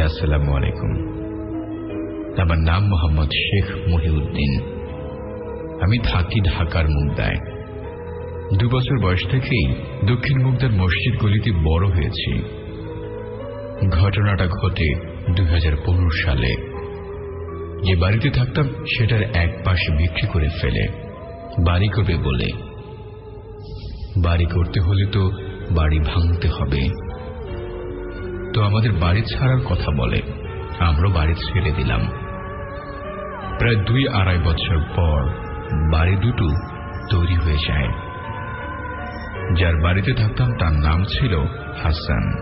আসসালামু আলাইকুম। আমার নাম মোহাম্মদ শেখ মহিউদ্দিন। আমি থাকি ঢাকার মুগদায়। দু বছর বয়স থেকেই দক্ষিণ মুগদার মসজিদ গলিতে বড় হয়েছি। ঘটনাটা ঘটে দু হাজার পনেরো সালে। যে বাড়িতে থাকতাম, সেটার এক পাশে বিক্রি করে ফেলে। বাড়ি করবে বলে। বাড়ি করতে হলে তো বাড়ি ভাঙতে হবে। তো আমাদের বাড়ি ছাড়ার কথা বলে। আমরা বাড়ি ছেড়ে দিলাম। প্রায় দুই আড়াই বছর পর বাড়ি দুটো তৈরি হয়ে যায়। যার বাড়িতে থাকতাম তার নাম ছিল হাসান।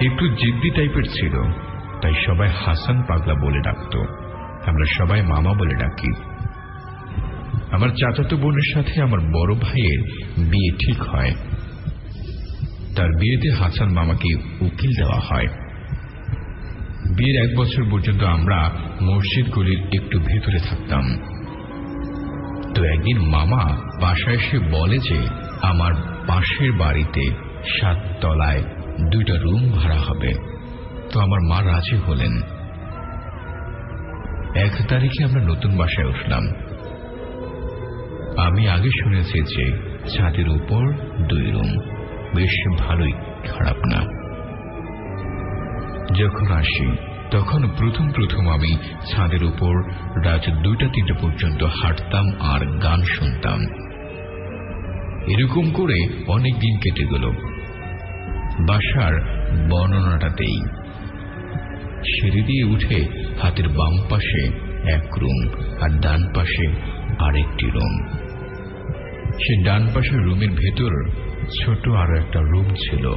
একটু জিদ্দি টাইপের ছিল, তাই সবাই হাসান পাগলা বলে ডাকত। আমরা সবাই মামা বলে ডাকি। আমার চাচাতো বোনের সাথে আমার বড় ভাইয়ের বিয়ে ঠিক হয়। তার বিয়েতে হাসান মামাকে উকিল দেওয়া হয়। বিয়ের এক বছর পর্যন্ত আমরা মসজিদগুলির একটু ভেতরে থাকতাম। তো একদিন মামা বাসায় এসে বলে যে, আমার পাশের বাড়িতে সাত তলায় দুইটা রুম ভাড়া হবে। তো আমার মা রাজি হলেন। এক তারিখে আমরা নতুন বাসায় উঠলাম। আমি আগে শুনেছি যে ছাদের উপর দুই রুম। বেশ ভালোই, খারাপ না। যখন আসি, তখন প্রথম প্রথম আমি ছাদের উপর রাত দুইটা তিনটা পর্যন্ত হাঁটতাম আর গান শুনতাম। এরকম করে অনেক দিন কেটে গেল। বাসার বর্ণনাটাতেই সিঁড়ি দিয়ে উঠে হাতের বাম পাশে এক রুম আর ডান পাশে আরেকটি রুম। সে ডান পাশের রুমের ভেতর ছোট আরও একটা রুম ছিল।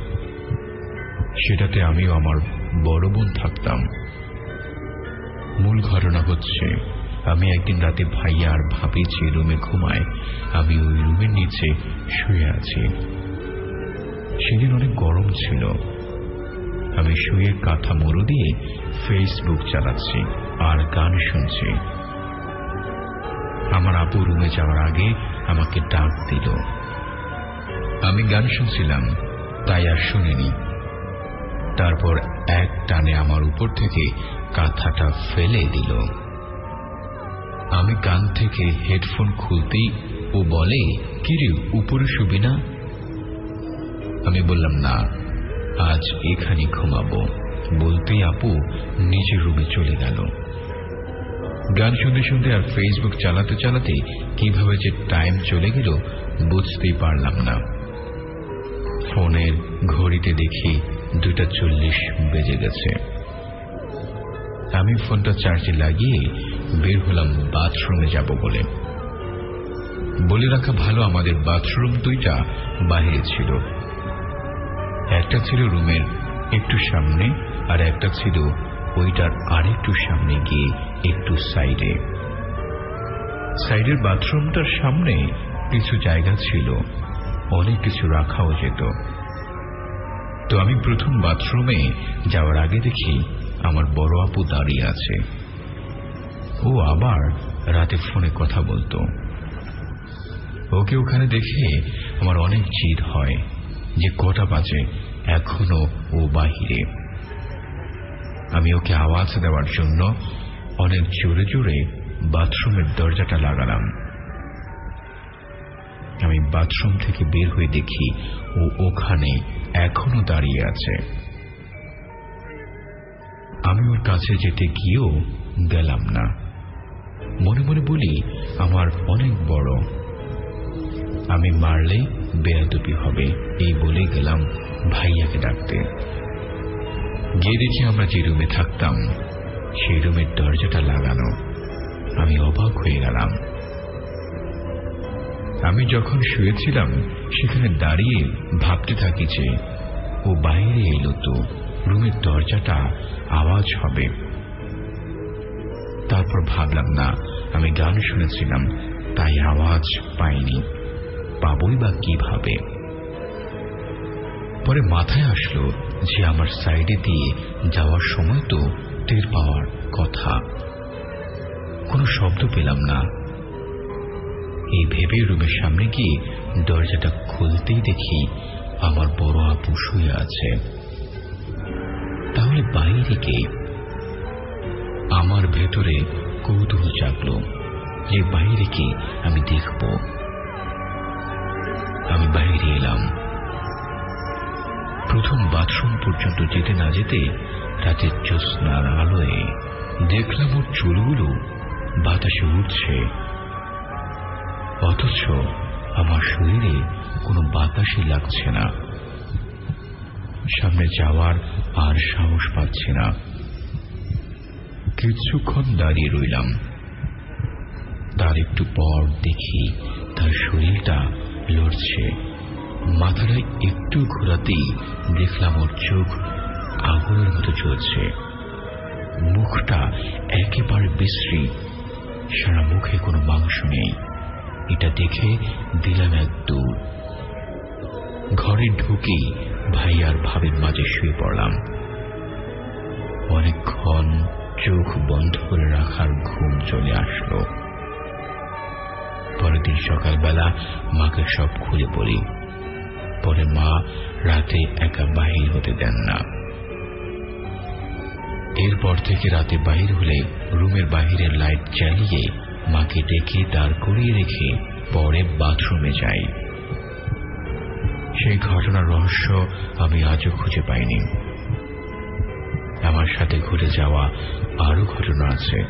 সেটাতে আমিও আমার বড় বোন থাকতাম। মূল ঘটনা হচ্ছে, আমি একদিন রাতে ভাইয়া আর ভাবি যে রুমে ঘুমায়, আমি ওই রুমের নিচে শুয়ে আছি। সেদিন অনেক গরম ছিল। আমি শুয়ে কাঁথা মুড়ো দিয়ে ফেসবুক চালাচ্ছি আর গান শুনছি। আমার আপু রুমে যাওয়ার আগে আমাকে ডাক দিল। আমি গান শুনছিলাম, তাই আর শুনিনি। তারপর এক টানে আমার উপর থেকে কাঁথাটা ফেলে দিল। আমি কান থেকে হেডফোন খুলতেই ও বলে, কিরে, উপরে শুবি না? আমি বললাম, না, আজ এখানে ঘুমাবো। বলতেই আপু নিজের রুমে চলে গেল। গান শুনতে শুনতে আর ফেসবুক চালাতে চালাতে কীভাবে যে টাইম চলে গেল বুঝতেই পারলাম না। ঘড়িতে দেখি দুটা চল্লিশ বেজে গেছে। আমি ফোনটা চার্জে লাগিয়ে বের হলাম বাথরুমে যাব বলে। বলে রাখা ভালো আমাদের বাথরুম দুইটা বাহিরে ছিল। একটা ছিল রুমের একটু সামনে আর একটা ছিল ওইটার আরেকটু সামনে গিয়ে একটু সাইডে। সাইডের বাথরুমটার সামনে কিছু জায়গা ছিল, অনেক কিছু রাখাও যেত। তো আমি প্রথম বাথরুমে যাওয়ার আগে দেখি আমার বড় আপু দাঁড়িয়ে আছে। ও আবার রাতে ফোনে কথা বলতো। ওকে ওখানে দেখে আমার অনেক জিদ হয় যে কটা বাজে এখনও ও বাহিরে। আমি ওকে আওয়াজ দেওয়ার জন্য অনেক জোরে জোরে বাথরুমের দরজাটা লাগালাম। আমি বাথরুম থেকে বের হয়ে দেখি ও ওখানে এখনও দাঁড়িয়ে আছে। আমি ওর কাছে যেতে গিয়েও গেলাম না। মনে মনে বলি, আমার অনেক বড়। আমি মারলে বেয়াদুপি হবে। এই বলে গেলাম ভাইয়াকে ডাকতে। গিয়ে দেখি আমরা যে রুমে থাকতাম, সেই রুমের দরজাটা লাগানো। আমি অবাক হয়ে গেলাম। আমি যখন শুয়েছিলাম সেখানে দাঁড়িয়ে ভাবতে থাকি যে, ও বাইরে এলো তো, রুমের দরজাটা আওয়াজ হবে। তারপর ভাবলাম, না, আমি গান শুনেছিলাম, তাই আওয়াজ পাইনি। পাবই বা কীভাবে? পরে মাথায় আসলো যে, আমার সাইডে দিয়ে যাওয়ার সময় তো টের পাওয়ার কথা। কোনো শব্দ পেলাম না। এই ভেবে রুমের সামনে গিয়ে দরজাটা খুলতেই দেখি আমার বড় আপু শুয়ে আছে। তাহলে বাইরে কে? আমার ভেতরে কৌতূহল জাগল যে বাইরে কি আমি দেখব। আমি বাইরে এলাম। প্রথম বাথরুম পর্যন্ত যেতে না যেতে রাতের জ্যোৎস্নার আলোয় দেখলাম ওর চুলগুলো বাতাসে উঠছে অথচ আমার শরীরে কোনো বাতাসই লাগছে না। সামনে যাওয়ার আর সাহস পাচ্ছি না। কিছুক্ষণ দাঁড়িয়ে রইলাম। তার একটু পর দেখি তার শরীরটা লড়ছে। মাথাটা একটু ঘোরাতেই দেখলাম ওর চোখ আগুনের মতো চলছে মুখটা একেবারে বিশ্রী। সারা মুখে কোনো মাংস নেই। এটা দেখে দিলাম এক দূর। ঘরে ঢুকেই ভাই আর ভাবের মাঝে শুয়ে পড়লাম। অনেকক্ষণ চোখ বন্ধ করে রাখার ঘুম চলে আসলো। পরের দিন সকালবেলা মাকে সব খুলে বলি। পরে মা রাতে একা বাহির হতে দেন না। এরপর থেকে রাতে বাহির হলে রুমের বাহিরের লাইট জ্বালিয়ে মাকে ডেকে দাঁড় করিয়ে রেখে পরে বাথরুমে যাই। সেই ঘটনার রহস্য আমি আজও খুঁজে পাইনি। আমার সাথে ঘুরে যাওয়া আরও ঘটনা আছে।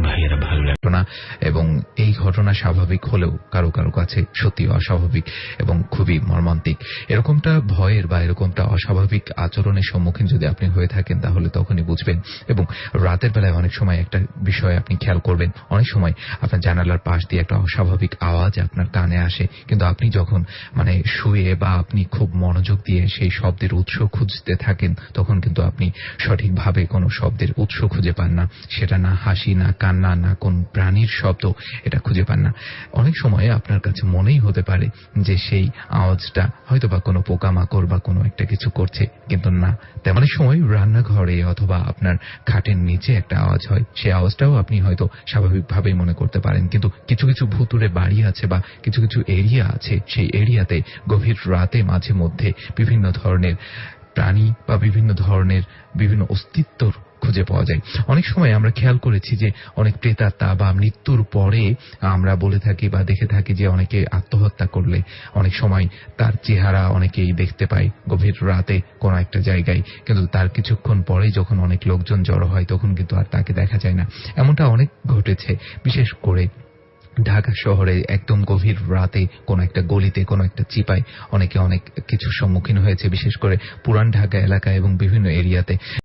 ভাইয়েরা ভালো লাগে। ঘটনা এবং এই ঘটনা স্বাভাবিক হলেও কারও কারও কাছে সত্যি অস্বাভাবিক এবং খুবই মর্মান্তিক। এরকমটা ভয়ের বা এরকমটা অস্বাভাবিক আচরণের সম্মুখীন যদি আপনি হয়ে থাকেন, তাহলে তখনই বুঝবেন। এবং রাতের বেলায় অনেক সময় একটা বিষয় আপনি খেয়াল করবেন। অনেক সময় আপনার জানালার পাশ দিয়ে একটা অস্বাভাবিক আওয়াজ আপনার কানে আসে। কিন্তু আপনি যখন মানে শুয়ে বা আপনি খুব মনোযোগ দিয়ে সেই শব্দের উৎস খুঁজতে থাকেন, তখন কিন্তু আপনি সঠিকভাবে কোনো শব্দের উৎস খুঁজে পান না। সেটা না হাসি, না কান্না না কোন প্রাণীর শব্দ, এটা খুঁজে পান না। অনেক সময় আপনার কাছে মনেই হতে পারে যে সেই আওয়াজটা হয়তো বা কোনো পোকামাকড় বা কোনো একটা কিছু করছে, কিন্তু না। তেমন সময় রান্নাঘরে অথবা আপনার খাটের নিচে একটা আওয়াজ হয় সেই আওয়াজটাও আপনি হয়তো স্বাভাবিকভাবেই মনে করতে পারেন, কিন্তু কিছু কিছু ভুতুরে বাড়ি আছে বা কিছু কিছু এরিয়া আছে, সেই এরিয়াতে গভীর রাতে মাঝে মধ্যে বিভিন্ন ধরনের প্রাণী বা বিভিন্ন ধরনের বিভিন্ন অস্তিত্বর খুঁজে পাওয়া যায়। অনেক সময় আমরা খেয়াল করেছি যে অনেক প্রেতাত্মা বা মৃত্যুর পরে আমরা বলে থাকি বা দেখে থাকি যে অনেকে আত্মহত্যা করলে। অনেক সময় তার চেহারা অনেকেই দেখতে পায় গভীর রাতে কোনো একটা জায়গায়। কিন্তু তার কিছুক্ষণ পরে যখন অনেক লোকজন জড়ো হয়, তখন কিন্তু আর তাকে দেখা যায় না। এমনটা অনেক ঘটেছে। বিশেষ করে ঢাকা শহরে একদম গভীর রাতে কোন একটা গলিতে, কোন একটা চিপায় অনেকে অনেক কিছুর সম্মুখীন হয়েছে। বিশেষ করে পুরান ঢাকা এলাকা এবং বিভিন্ন এরিয়াতে।